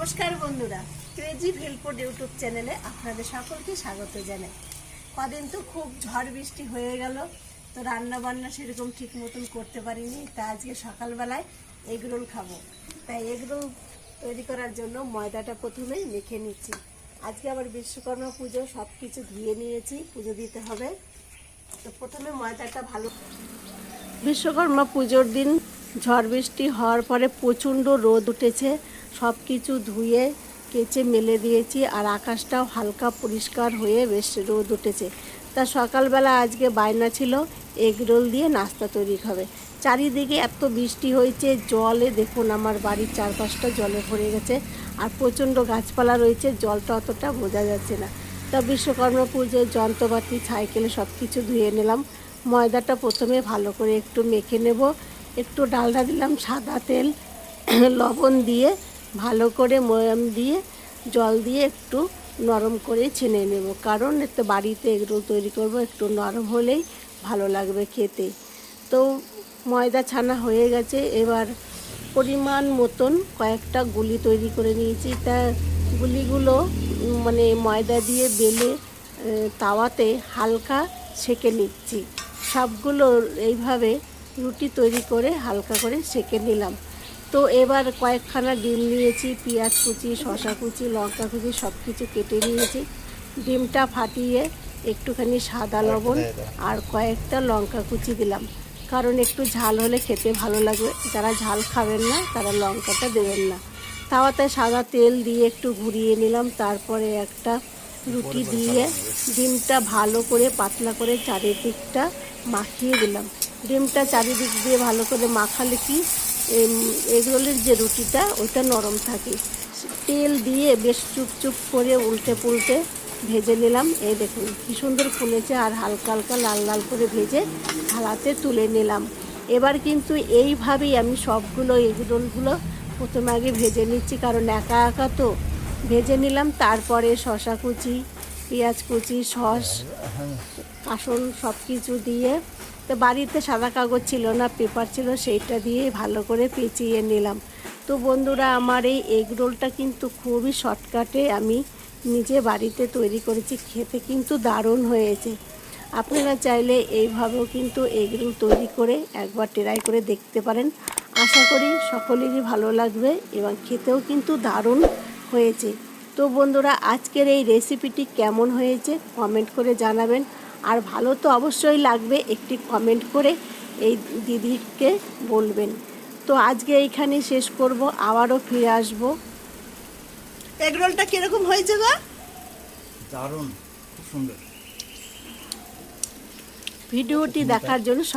নমস্কার বন্ধুরা, crazy ভেলপোড YouTube চ্যানেলে আপনাদের সকলকে স্বাগত জানাই। কদিন তো খুব ঝড় বৃষ্টি হয়ে গেল, তো রান্না বান্না সেরকম ঠিক মতন করতে পারিনি, তা আজকে সকালবেলায় এগরোল খাব। তাই এগরোল তৈরি করার জন্য ময়দাটা প্রথমেই মেখে নিচ্ছি। আজকে আবার বিশ্বকর্মা পুজো সব কিছু ধুয়ে নিয়েছি, পুজো দিতে হবে। তো প্রথমে ময়দাটা ভালো বিশ্বকর্মা পুজোর দিন ঝড় বৃষ্টি হওয়ার পরে প্রচণ্ড রোদ উঠেছে। সব কিছু ধুয়ে কেচে মেলে দিয়েছি আর আকাশটাও হালকা পরিষ্কার হয়ে বেশ রোদ উঠেছে। তা সকালবেলা আজকে বায়না ছিল এগরোল দিয়ে নাস্তা তৈরি হবে। চারিদিকে এত বৃষ্টি হয়েছে, জলে দেখুন আমার বাড়ির চারপাশটা জলে ভরে গেছে আর প্রচণ্ড গাছপালা রয়েছে, জলটা অতটা বোঝা যাচ্ছে না। তা বিশ্বকর্মা পুজোর যন্ত্রপাতি, সাইকেলে সব কিছু ধুয়ে নিলাম। ময়দাটা প্রথমে ভালো করে একটু মেখে নেব, একটু ডালডা দিলাম সাদা তেল, লবণ দিয়ে ভালো করে ময়াম দিয়ে, জল দিয়ে একটু নরম করে ছেনে নেব। কারণ এতে বাড়িতে এগরোল তৈরি করব, একটু নরম হলেই ভালো লাগবে খেতে। তো ময়দা ছানা হয়ে গেছে, এবার পরিমাণ মতন কয়েকটা গুলি তৈরি করে নিয়েছি। তা গুলিগুলো মানে ময়দা দিয়ে বেলে তাওয়াতে হালকা সেকে নিচ্ছি। সবগুলো এইভাবে রুটি তৈরি করে হালকা করে সেকে নিলাম। তো এবার কয়েকখানা ডিম নিয়েছি পেঁয়াজ কুচি শশা কুচি লঙ্কা কুচি সব কিছু কেটে নিয়েছি। ডিমটা ফাটিয়ে একটুখানি সাদা লবণ আর কয়েকটা লঙ্কা কুচি দিলাম। কারণ একটু ঝাল হলে খেতে ভালো লাগবে। যারা ঝাল খাবেন না তারা লঙ্কাটা দেবেন না। তাওয়াতে সাদা তেল দিয়ে একটু ঘুরিয়ে নিলাম। তারপরে একটা রুটি দিয়ে ডিমটা ভালো করে পাতলা করে চারিদিকটা মাখিয়ে দিলাম। ডিমটা চারিদিক দিয়ে ভালো করে মাখালে কি এগরোলের যে রুটিটা, ওইটা নরম থাকে। তেল দিয়ে বেশ চুপচুপ করে উল্টে পুলটে ভেজে নিলাম। এই দেখুন, কি সুন্দর ফুলেছে আর হালকা হালকা লাল লাল করে ভেজে থালাতে তুলে নিলাম। এবার কিন্তু এইভাবেই আমি সবগুলো এগরোলগুলো প্রথমে আগে ভেজে নিচ্ছি, কারণ একা একা তো ভেজে নিলাম। তারপরে শশা কুচি, পেঁয়াজ কুচি, সস, কাসন সব কিছু দিয়ে তো বাড়িতে সাদা কাগজ ছিল না পেপার ছিল, সেইটা দিয়ে ভালো করে পেঁচিয়ে নিলাম। তো বন্ধুরা, আমার এই এগ রোলটা কিন্তু খুবই শর্টকাটে আমি নিজে বাড়িতে তৈরি করেছি, খেতে কিন্তু দারুণ হয়েছে। আপনারা চাইলে এইভাবেও কিন্তু এগ রোল তৈরি করে একবার ট্রাই করে দেখতে পারেন। আশা করি সকলেরই ভালো লাগবে এবং খেতেও কিন্তু দারুণ হয়েছে। তো বন্ধুরা, আজকের এই রেসিপিটি কেমন হয়েছে? কমেন্ট করে জানাবেন। আর ভালো তো অবশ্যই লাগবে একটি কমেন্ট করে এই দিদিকে বলবেন। তো আজকে এইখানে শেষ করব আবারও ফিরে আসব। এগরোলটা কীরকম হয়েছে গো? দারুণ খুব সুন্দর। ভিডিওটি দেখার জন্য